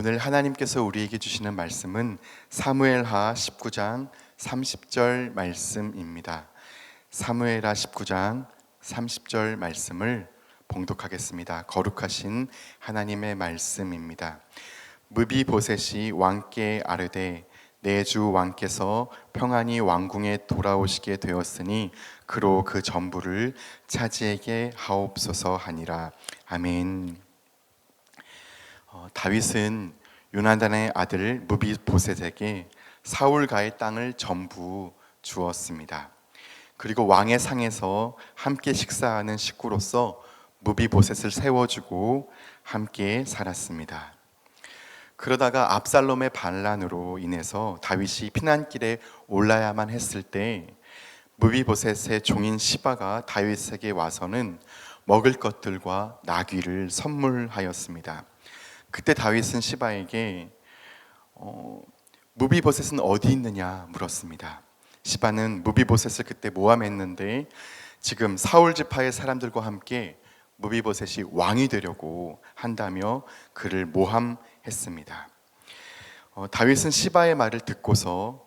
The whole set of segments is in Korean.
오늘 하나님께서 우리에게 주시는 말씀은 사무엘하 19장 30절 말씀입니다. 사무엘하 19장 30절 말씀을 봉독하겠습니다. 거룩하신 하나님의 말씀입니다. 무비보셋이 왕께 아르되 내주 왕께서 평안히 왕궁에 돌아오시게 되었으니 그로 그 전부를 차지에게 하옵소서 하니라. 아멘. 어, 다윗은 요나단의 아들 무비보셋에게 사울가의 땅을 전부 주었습니다. 그리고 왕의 상에서 함께 식사하는 식구로서 무비보셋을 세워주고 함께 살았습니다. 그러다가 압살롬의 반란으로 인해서 다윗이 피난길에 올라야만 했을 때 무비보셋의 종인 시바가 다윗에게 와서는 먹을 것들과 나귀를 선물하였습니다. 그때 다윗은 시바에게 어, 무비보셋은 어디 있느냐 물었습니다. 시바는 무비보셋을 그때 모함했는데 지금 사울 지파의 사람들과 함께 무비보셋이 왕이 되려고 한다며 그를 모함했습니다. 어, 다윗은 시바의 말을 듣고서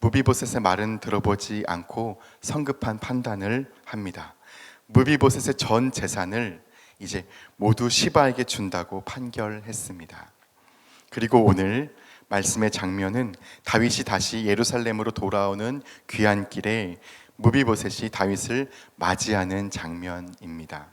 무비보셋의 말은 들어보지 않고 성급한 판단을 합니다. 무비보셋의 전 재산을 이제 모두 시바에게 준다고 판결했습니다. 그리고 오늘 말씀의 장면은 다윗이 다시 예루살렘으로 돌아오는 귀한 길에 무비보셋이 다윗을 맞이하는 장면입니다.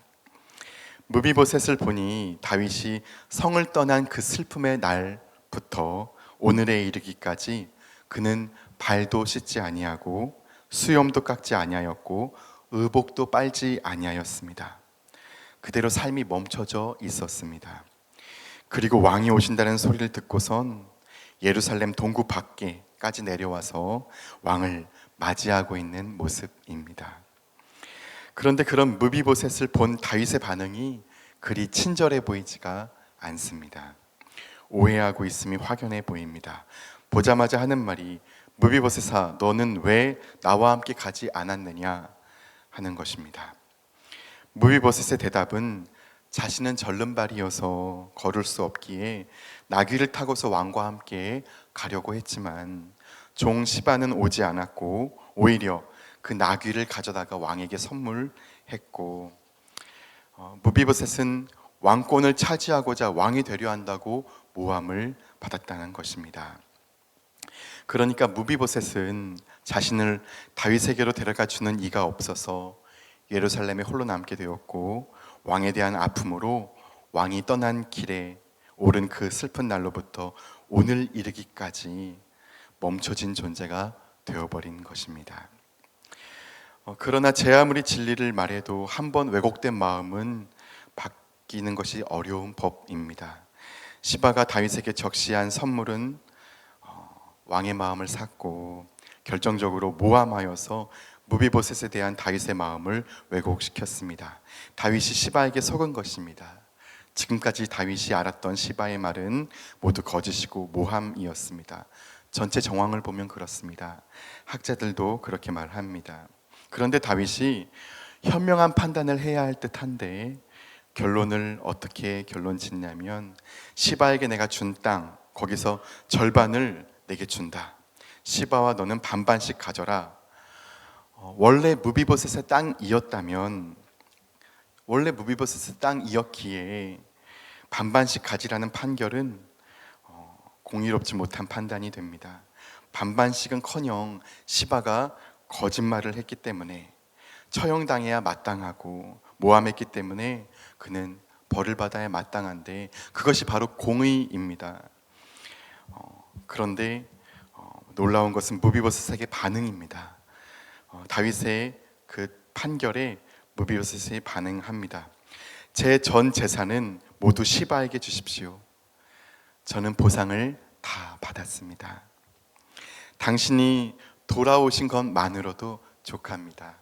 무비보셋을 보니 다윗이 성을 떠난 그 슬픔의 날부터 오늘에 이르기까지 그는 발도 씻지 아니하고 수염도 깎지 아니하였고 의복도 빨지 아니하였습니다. 그대로 삶이 멈춰져 있었습니다. 그리고 왕이 오신다는 소리를 듣고선 예루살렘 동구 밖에까지 내려와서 왕을 맞이하고 있는 모습입니다. 그런데 그런 무비보셋을 본 다윗의 반응이 그리 친절해 보이지가 않습니다. 오해하고 있음이 확연해 보입니다. 보자마자 하는 말이 무비보셋아 너는 왜 나와 함께 가지 않았느냐 하는 것입니다. 무비보셋의 대답은 자신은 절름발이어서 걸을 수 없기에 나귀를 타고서 왕과 함께 가려고 했지만 종 시바는 오지 않았고 오히려 그 나귀를 가져다가 왕에게 선물했고 어, 무비보셋은 왕권을 차지하고자 왕이 되려 한다고 모함을 받았다는 것입니다. 그러니까 무비보셋은 자신을 다윗에게로 데려가 주는 이가 없어서 예루살렘에 홀로 남게 되었고 왕에 대한 아픔으로 왕이 떠난 길에 오른 그 슬픈 날로부터 오늘 이르기까지 멈춰진 존재가 되어버린 것입니다. 어, 그러나 제 아무리 진리를 말해도 한 번 왜곡된 마음은 바뀌는 것이 어려운 법입니다. 시바가 다윗에게 적시한 선물은 어, 왕의 마음을 샀고 결정적으로 모함하여서 무비보셋에 대한 다윗의 마음을 왜곡시켰습니다. 다윗이 시바에게 속은 것입니다. 지금까지 다윗이 알았던 시바의 말은 모두 거짓이고 모함이었습니다. 전체 정황을 보면 그렇습니다. 학자들도 그렇게 말합니다. 그런데 다윗이 현명한 판단을 해야 할 듯한데 결론을 어떻게 결론 짓냐면 시바에게 내가 준 땅 거기서 절반을 내게 준다. 시바와 너는 반반씩 가져라. 어, 원래 무비보셋의 땅이었다면 원래 무비보셋의 땅이었기에 반반씩 가지라는 판결은 어, 공의롭지 못한 판단이 됩니다. 반반씩은커녕 시바가 거짓말을 했기 때문에 처형당해야 마땅하고 모함했기 때문에 그는 벌을 받아야 마땅한데 그것이 바로 공의입니다. 어, 그런데 놀라운 것은 무비보셋에게 반응입니다. 어, 다윗의 그 판결에 무비보셋이 반응합니다. 제 전 재산은 모두 시바에게 주십시오. 저는 보상을 다 받았습니다. 당신이 돌아오신 것만으로도 족합니다.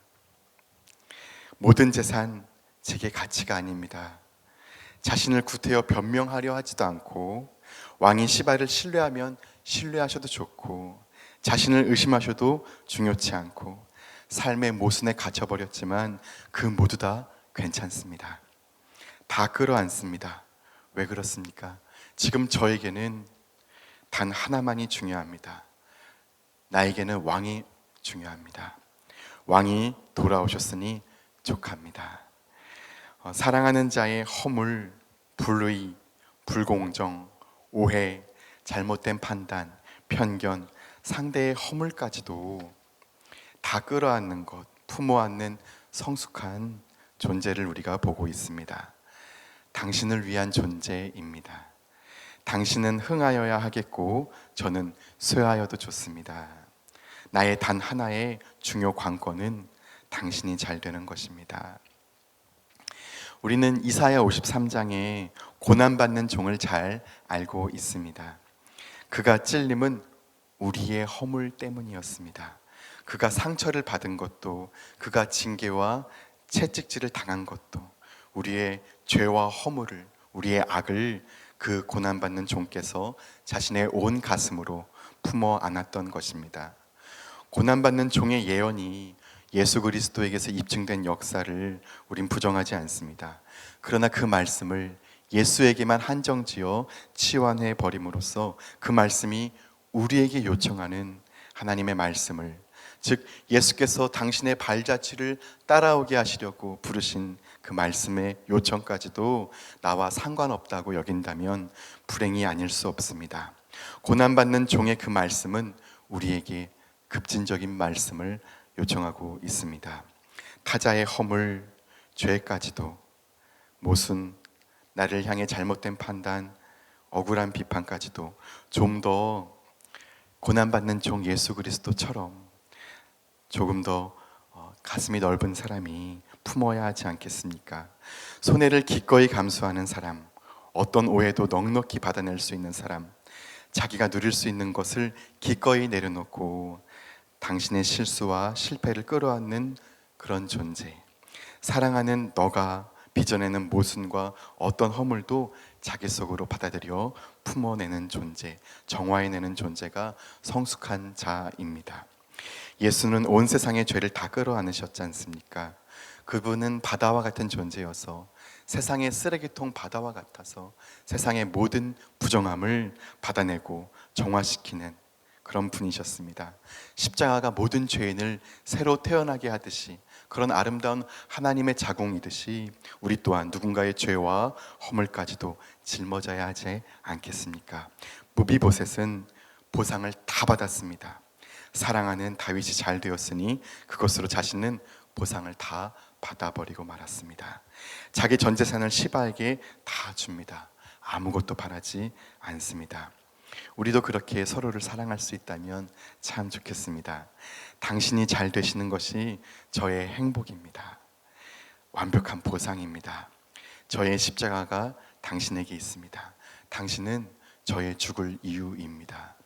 모든 재산 제게 가치가 아닙니다. 자신을 구태여 변명하려 하지도 않고 왕이 시바를 신뢰하면 신뢰하셔도 좋고 자신을 의심하셔도 중요치 않고 삶의 모순에 갇혀버렸지만 그 모두 다 괜찮습니다. 다 끌어안습니다. 왜 그렇습니까? 지금 저에게는 단 하나만이 중요합니다. 나에게는 왕이 중요합니다. 왕이 돌아오셨으니 족합니다. 어, 사랑하는 자의 허물, 불의, 불공정, 오해, 잘못된 판단, 편견, 상대의 허물까지도 다 끌어안는 것, 품어안는 성숙한 존재를 우리가 보고 있습니다. 당신을 위한 존재입니다. 당신은 흥하여야 하겠고 저는 쇠하여도 좋습니다. 나의 단 하나의 중요 관건은 당신이 잘 되는 것입니다. 우리는 이사야 53장에 고난받는 종을 잘 알고 있습니다. 그가 찔림은 우리의 허물 때문이었습니다. 그가 상처를 받은 것도 그가 징계와 채찍질을 당한 것도 우리의 죄와 허물을 우리의 악을 그 고난받는 종께서 자신의 온 가슴으로 품어 안았던 것입니다. 고난받는 종의 예언이 예수 그리스도에게서 입증된 역사를 우린 부정하지 않습니다. 그러나 그 말씀을 예수에게만 한정지어 치환해 버림으로써 그 말씀이 우리에게 요청하는 하나님의 말씀을 즉 예수께서 당신의 발자취를 따라오게 하시려고 부르신 그 말씀의 요청까지도 나와 상관없다고 여긴다면 불행이 아닐 수 없습니다. 고난받는 종의 그 말씀은 우리에게 급진적인 말씀을 요청하고 있습니다. 타자의 허물, 죄까지도 모순, 나를 향해 잘못된 판단, 억울한 비판까지도 좀 더 고난받는 종 예수 그리스도처럼 조금 더 어, 가슴이 넓은 사람이 품어야 하지 않겠습니까? 손해를 기꺼이 감수하는 사람, 어떤 오해도 넉넉히 받아낼 수 있는 사람, 자기가 누릴 수 있는 것을 기꺼이 내려놓고 당신의 실수와 실패를 끌어안는 그런 존재. 사랑하는 너가 빚어내는 모순과 어떤 허물도 자기 속으로 받아들여 품어내는 존재, 정화해내는 존재가 성숙한 자입니다. 예수는 온 세상의 죄를 다 끌어안으셨지 않습니까? 그분은 바다와 같은 존재여서 세상의 쓰레기통 바다와 같아서 세상의 모든 부정함을 받아내고 정화시키는 그런 분이셨습니다. 십자가가 모든 죄인을 새로 태어나게 하듯이 그런 아름다운 하나님의 자궁이듯이 우리 또한 누군가의 죄와 허물까지도 짊어져야 하지 않겠습니까? 무비보셋은 보상을 다 받았습니다. 사랑하는 다윗이 잘 되었으니 그것으로 자신은 보상을 다 받아버리고 말았습니다. 자기 전 재산을 시바에게 다 줍니다. 아무것도 바라지 않습니다. 우리도 그렇게 서로를 사랑할 수 있다면 참 좋겠습니다. 당신이 잘 되시는 것이 저의 행복입니다. 완벽한 보상입니다. 저의 십자가가 당신에게 있습니다. 당신은 저의 죽을 이유입니다.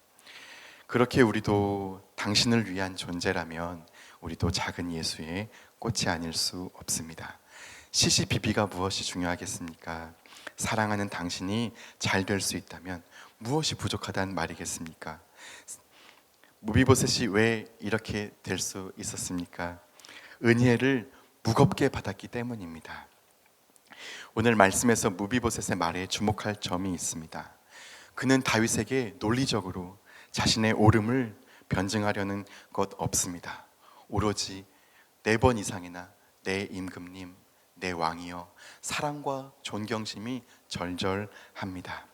그렇게 우리도 당신을 위한 존재라면 우리도 작은 예수의 꽃이 아닐 수 없습니다. 시시비비가 무엇이 중요하겠습니까? 사랑하는 당신이 잘 될 수 있다면 무엇이 부족하단 말이겠습니까? 무비보셋이 왜 이렇게 될 수 있었습니까? 은혜를 무겁게 받았기 때문입니다. 오늘 말씀에서 무비보셋의 말에 주목할 점이 있습니다. 그는 다윗에게 논리적으로 자신의 옳음을 변증하려는 것 없습니다. 오로지 네 번 이상이나 내 임금님, 내 왕이여 사랑과 존경심이 절절합니다.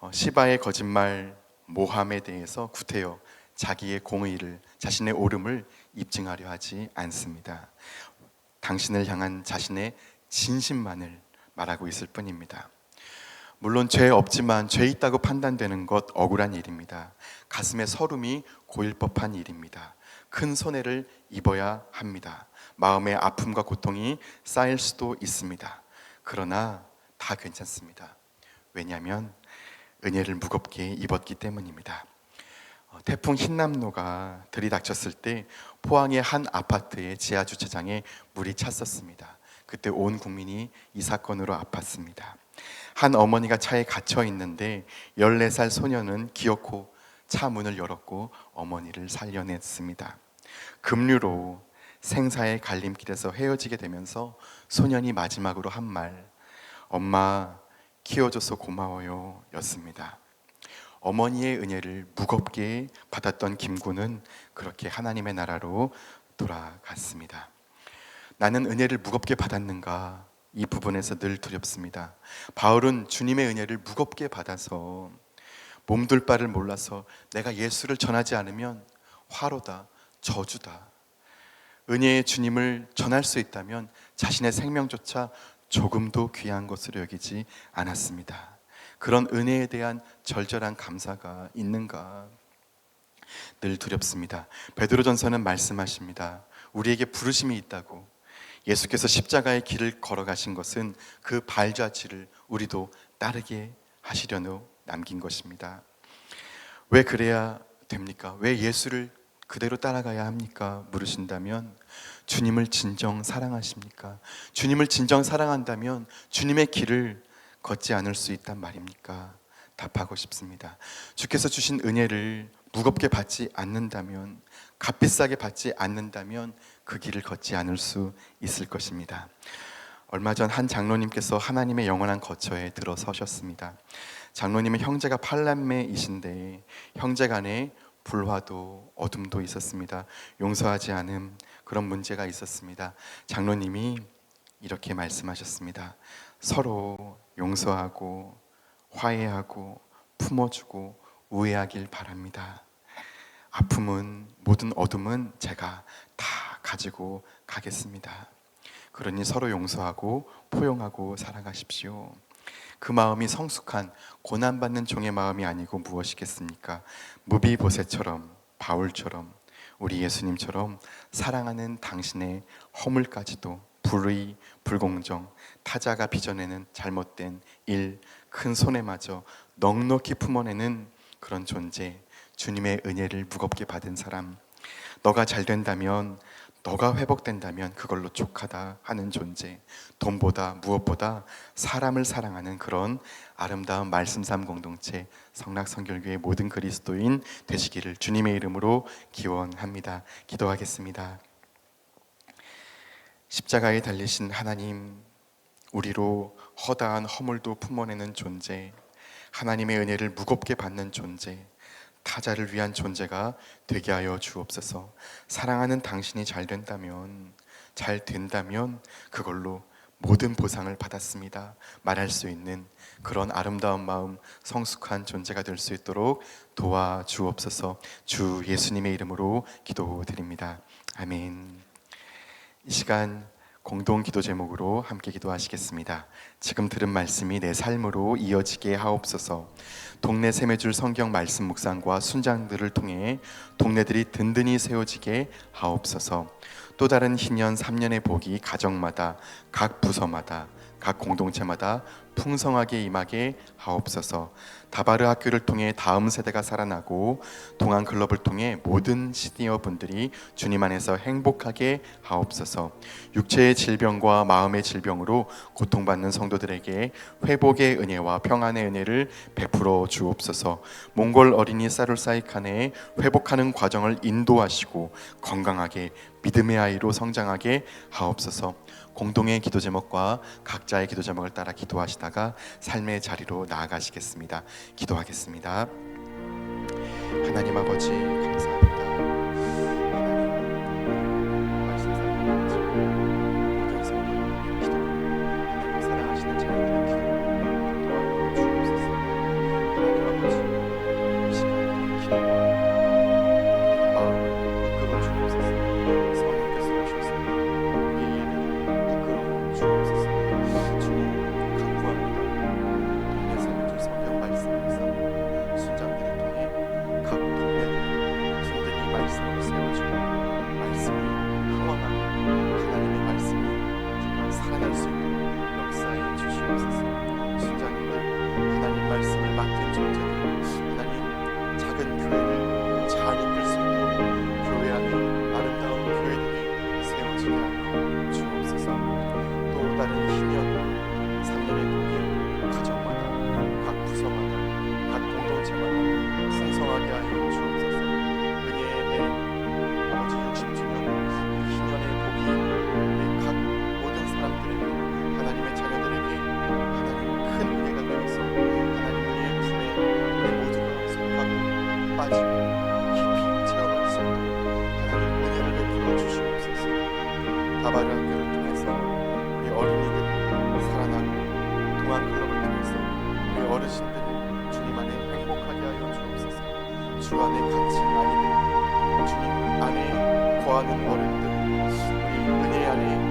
어, 시바의 거짓말, 모함에 대해서 구태여 자기의 공의를 자신의 옳음을 입증하려 하지 않습니다. 당신을 향한 자신의 진심만을 말하고 있을 뿐입니다. 물론 죄 없지만 죄 있다고 판단되는 것 억울한 일입니다. 가슴에 서름이 고일 법한 일입니다. 큰 손해를 입어야 합니다. 마음의 아픔과 고통이 쌓일 수도 있습니다. 그러나 다 괜찮습니다. 왜냐하면 은혜를 무겁게 입었기 때문입니다. 어, 태풍 흰남노가 들이닥쳤을 때 포항의 한 아파트의 지하 주차장에 물이 찼었습니다. 그때 온 국민이 이 사건으로 아팠습니다. 한 어머니가 차에 갇혀 있는데 14살 소녀는 기어코 차 문을 열었고 어머니를 살려냈습니다. 급류로 생사의 갈림길에서 헤어지게 되면서 소년이 마지막으로 한 말, 엄마, 키워줘서 고마워요 였습니다. 어머니의 은혜를 무겁게 받았던 김구는 그렇게 하나님의 나라로 돌아갔습니다. 나는 은혜를 무겁게 받았는가? 이 부분에서 늘 두렵습니다. 바울은 주님의 은혜를 무겁게 받아서 몸둘 바를 몰라서 내가 예수를 전하지 않으면 화로다, 저주다. 은혜의 주님을 전할 수 있다면 자신의 생명조차 조금도 귀한 것으로 여기지 않았습니다. 그런 은혜에 대한 절절한 감사가 있는가? 늘 두렵습니다. 베드로전서는 말씀하십니다. 우리에게 부르심이 있다고 예수께서 십자가의 길을 걸어가신 것은 그 발자취를 우리도 따르게 하시려고 남긴 것입니다. 왜 그래야 됩니까? 왜 예수를 그대로 따라가야 합니까? 물으신다면 주님을 진정 사랑하십니까? 주님을 진정 사랑한다면 주님의 길을 걷지 않을 수 있단 말입니까? 답하고 싶습니다. 주께서 주신 은혜를 무겁게 받지 않는다면 값비싸게 받지 않는다면 그 길을 걷지 않을 수 있을 것입니다. 얼마 전 한 장로님께서 하나님의 영원한 거처에 들어서셨습니다. 장로님은 형제가 팔남매이신데 형제 간에 불화도 어둠도 있었습니다. 용서하지 않음 그런 문제가 있었습니다. 장로님이 이렇게 말씀하셨습니다. 서로 용서하고 화해하고 품어주고 우애하길 바랍니다. 아픔은 모든 어둠은 제가 다 가지고 가겠습니다. 그러니 서로 용서하고 포용하고 살아가십시오. 그 마음이 성숙한 고난받는 종의 마음이 아니고 무엇이겠습니까? 무비보세처럼 바울처럼 우리 예수님처럼 사랑하는 당신의 허물까지도 불의, 불공정, 타자가 빚어내는 잘못된 일, 큰 손해마저 넉넉히 품어내는 그런 존재, 주님의 은혜를 무겁게 받은 사람, 너가 잘 된다면, 너가 회복된다면 그걸로 족하다 하는 존재, 돈보다 무엇보다 사람을 사랑하는 그런 아름다운 말씀삼 공동체 성락성결교의 모든 그리스도인 되시기를 주님의 이름으로 기원합니다. 기도하겠습니다. 십자가에 달리신 하나님, 우리로 허다한 허물도 품어내는 존재, 하나님의 은혜를 무겁게 받는 존재, 타자를 위한 존재가 되게 하여 주옵소서. 사랑하는 당신이 잘 된다면, 잘 된다면 그걸로 모든 보상을 받았습니다. 말할 수 있는 그런 아름다운 마음, 성숙한 존재가 될 수 있도록 도와 주옵소서. 주 예수님의 이름으로 기도드립니다. 아멘. 이 시간 공동 기도 제목으로 함께 기도하시겠습니다. 지금 들은 말씀이 내 삶으로 이어지게 하옵소서. 동네 세매줄 성경 말씀 묵상과 순장들을 통해 동네들이 든든히 세워지게 하옵소서. 또 다른 희년 3년의 복이 가정마다 각 부서마다 각 공동체마다 풍성하게 임하게 하옵소서. 다바르 학교를 통해 다음 세대가 살아나고 동안 클럽을 통해 모든 시니어 분들이 주님 안에서 행복하게 하옵소서. 육체의 질병과 마음의 질병으로 고통받는 성도들에게 회복의 은혜와 평안의 은혜를 베풀어 주옵소서. 몽골 어린이 사르사이칸의 회복하는 과정을 인도하시고 건강하게 믿음의 아이로 성장하게 하옵소서. 공동의 기도 제목과 각자의 기도 제목을 따라 기도하시다 가 삶의 자리로 나아가시겠습니다. 기도하겠습니다. 하나님 아버지 감사합니다. 어르신들을 주님 안에 행복하게 하여 주옵소서. 주 안에 갇힌 아이들, 주님 안에 거하는 어른들, 우리 은혜 안에